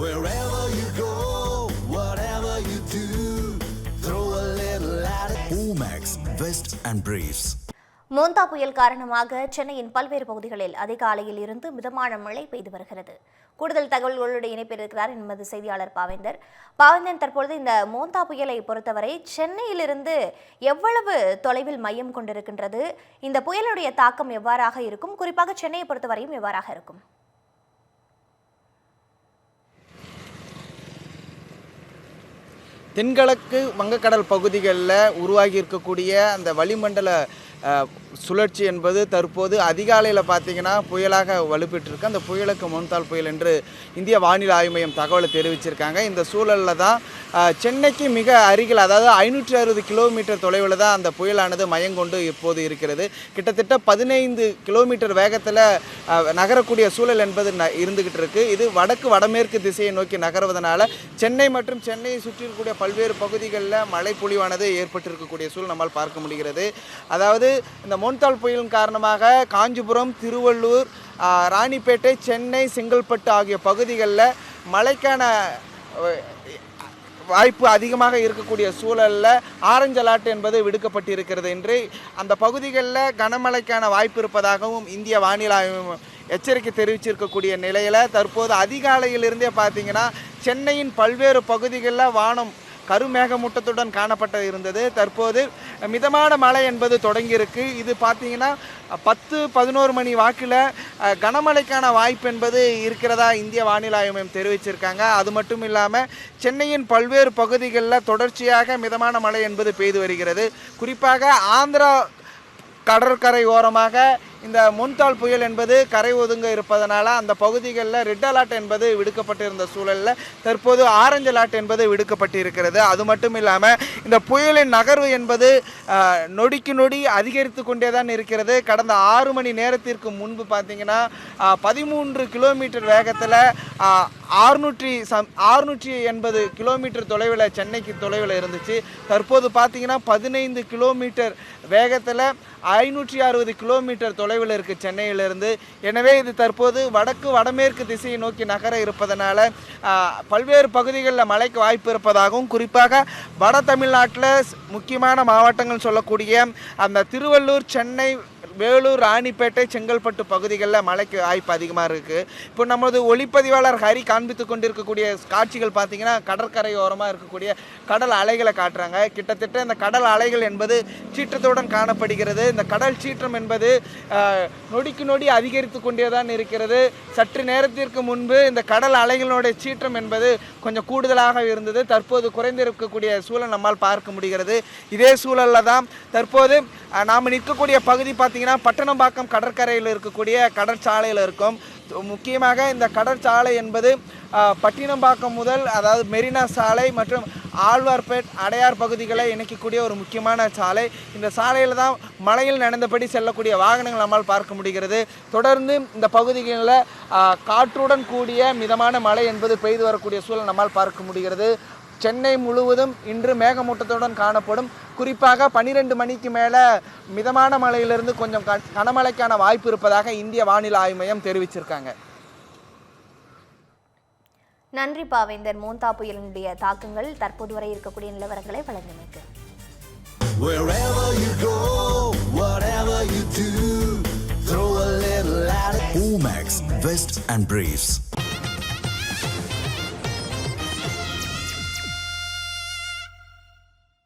Wherever you go, whatever you do, throw a little at it. Omax, Vest and Briefs. மோந்தா புயல் காரணமாக சென்னையின் பல்வேறு பகுதிகளில் அதிகாலையில் இருந்து மிதமான மழை பெய்து வருகிறது. கூடுதல் தகவல்களோடு இணைப்பிருக்கிறார் எமது செய்தியாளர் பாவேந்தர். பாவேந்தன் தற்பொழுது இந்த மோந்தா புயலை பொறுத்தவரை சென்னையிலிருந்து எவ்வளவு தொலைவில் மையம் கொண்டிருக்கின்றது? இந்த புயலுடைய தாக்கம் எவ்வாறாக இருக்கும்? குறிப்பாக சென்னையை பொறுத்தவரையும் எவ்வாறாக இருக்கும்? தென்கிழக்கு வங்கக்கடல் பகுதிகளில் உருவாகி இருக்கக்கூடிய அந்த வளிமண்டல சுழற்சி என்பது தற்போது அதிகாலையில் பார்த்தீங்கன்னா புயலாக வலுப்பெற்றிருக்கு. அந்த புயலுக்கு முன்தால் புயல் என்று இந்திய வானிலை ஆய்வு மையம் தகவலை தெரிவிச்சிருக்காங்க. இந்த சூழலில் தான் சென்னைக்கு மிக அருகில் அதாவது ஐநூற்றி அறுபது கிலோமீட்டர் தொலைவில் தான் அந்த புயலானது மையங்கொண்டு இப்போது இருக்கிறது. கிட்டத்தட்ட பதினைந்து கிலோமீட்டர் வேகத்தில் நகரக்கூடிய சூழல் என்பது ந- இருந்துக்கிட்டு இருக்குது இது வடக்கு வடமேற்கு திசையை நோக்கி நகர்வதனால சென்னை மற்றும் சென்னையை சுற்றியிருக்கக்கூடிய பல்வேறு பகுதிகளில் மழை பொழிவானது ஏற்பட்டிருக்கக்கூடிய சூழல் நம்மால் பார்க்க முடிகிறது. அதாவது இந்த மோன்தால் புயலின் காரணமாக காஞ்சிபுரம் திருவள்ளூர் ராணிப்பேட்டை சென்னை செங்கல்பட்டு ஆகிய பகுதிகளில் மழைக்கான வாய்ப்பு அதிகமாக இருக்கக்கூடிய சூழலில் ஆரஞ்சு அலர்ட் என்பது விடுக்கப்பட்டிருக்கிறது என்று அந்த பகுதிகளில் கனமழைக்கான வாய்ப்பு இருப்பதாகவும் இந்திய வானிலை எச்சரிக்கை தெரிவிச்சிருக்கக்கூடிய நிலையில் தற்போது அதிகாலையிலிருந்தே பார்த்தீங்கன்னா சென்னையின் பல்வேறு பகுதிகளில் வானம் கருமேகமூட்டத்துடன் காணப்பட்டு இருந்தது. தற்போது மிதமான மழை என்பது தொடங்கியிருக்கு. இது பார்த்தீங்கன்னா பத்து பதினோரு மணி வாக்கில் கனமழைக்கான வாய்ப்பு என்பது இருக்கிறதா இந்திய வானிலை ஆய்வு மையம் தெரிவிச்சிருக்காங்க. அது மட்டும் இல்லாமல் சென்னையின் பல்வேறு பகுதிகளில் தொடர்ச்சியாக மிதமான மழை என்பது பெய்து வருகிறது. குறிப்பாக ஆந்திரா கடற்கரை ஓரமாக இந்த முன்தாள் புயல் என்பது கரை ஒதுங்க இருப்பதனால அந்த பகுதிகளில் ரெட் அலர்ட் என்பது விடுக்கப்பட்டிருந்த சூழலில் தற்போது ஆரஞ்சு அலர்ட் என்பது விடுக்கப்பட்டிருக்கிறது. அது மட்டும் இல்லாமல் இந்த புயலின் நகர்வு என்பது நொடிக்கு நொடி அதிகரித்து கொண்டே தான் இருக்கிறது. கடந்த ஆறு மணி நேரத்திற்கு முன்பு பார்த்தீங்கன்னா பதிமூன்று கிலோமீட்டர் வேகத்தில் ஆறுநூற்றி சம் ஆறுநூற்றி எண்பது கிலோமீட்டர் தொலைவில் சென்னைக்கு தொலைவில் இருந்துச்சு. தற்போது பார்த்தீங்கன்னா பதினைந்து கிலோமீட்டர் வேகத்தில் ஐநூற்றி அறுபது கிலோமீட்டர் தொலை தொலைவில் இருக்குது சென்னையிலிருந்து. எனவே இது தற்போது வடக்கு வடமேற்கு திசையை நோக்கி நகர இருப்பதனால பல்வேறு பகுதிகளில் மழைக்கு வாய்ப்பு இருப்பதாகவும் குறிப்பாக வட தமிழ்நாட்டில் முக்கியமான மாவட்டங்கள் சொல்லக்கூடிய அந்த திருவள்ளூர் சென்னை வேலூர் ராணிப்பேட்டை செங்கல்பட்டு பகுதிகளில் மழைக்கு வாய்ப்பு அதிகமாக இருக்குது இப்போ நமது ஒளிப்பதிவாளர் ஹரி காண்பித்து கொண்டிருக்கக்கூடிய காட்சிகள் பார்த்தீங்கன்னா கடற்கரையோரமாக இருக்கக்கூடிய கடல் அலைகளை காட்டுறாங்க. கிட்டத்தட்ட இந்த கடல் அலைகள் என்பது சீற்றத்துடன் காணப்படுகிறது. இந்த கடல் சீற்றம் என்பது நொடிக்கு நொடி அதிகரித்து கொண்டே தான் இருக்கிறது. சற்று நேரத்திற்கு முன்பு இந்த கடல் அலைகளுடைய சீற்றம் என்பது கொஞ்சம் கூடுதலாக இருந்தது. தற்போது குறைந்திருக்கக்கூடிய சூழல் நம்மால் பார்க்க முடிகிறது. இதே சூழலில் தான் தற்போது நாம் நிற்கக்கூடிய பகுதி பார்த்து பார்த்தீங்கன்னா பட்டணம்பாக்கம் கடற்கரையில் இருக்கக்கூடிய கடற்சாலையில் இருக்கும். முக்கியமாக இந்த கடற்சாலை என்பது பட்டினம்பாக்கம் முதல் அதாவது மெரினா சாலை மற்றும் ஆழ்வார்பேட் அடையார் பகுதிகளை இணைக்கக்கூடிய ஒரு முக்கியமான சாலை. இந்த சாலையில் தான் மலையில் நடந்தபடி செல்லக்கூடிய வாகனங்கள் நம்மால் பார்க்க முடிகிறது. தொடர்ந்து இந்த பகுதிகளில் காற்றுடன் கூடிய மிதமான மழை என்பது பெய்து வரக்கூடிய சூழல் நம்மால் பார்க்க முடிகிறது. சென்னை முழுவதும் இன்று மேகமூட்டத்துடன் காணப்படும் குறிப்பாக பன்னிரெண்டு மணிக்கு மேலே மிதமான மழையிலிருந்து கொஞ்சம் கனமழைக்கான வாய்ப்பு இருப்பதாக இந்திய வானிலை ஆய்வு மையம் தெரிவிச்சிருக்காங்க நன்றி பாவேந்தர் மோந்தா புயலினுடைய தாக்கங்கள் தற்போது வரை இருக்கக்கூடிய நிலவரங்களை வழங்கியமைக்கு Wherever you go, whatever you do, throw a little at it. Omax, Vest and Briefs.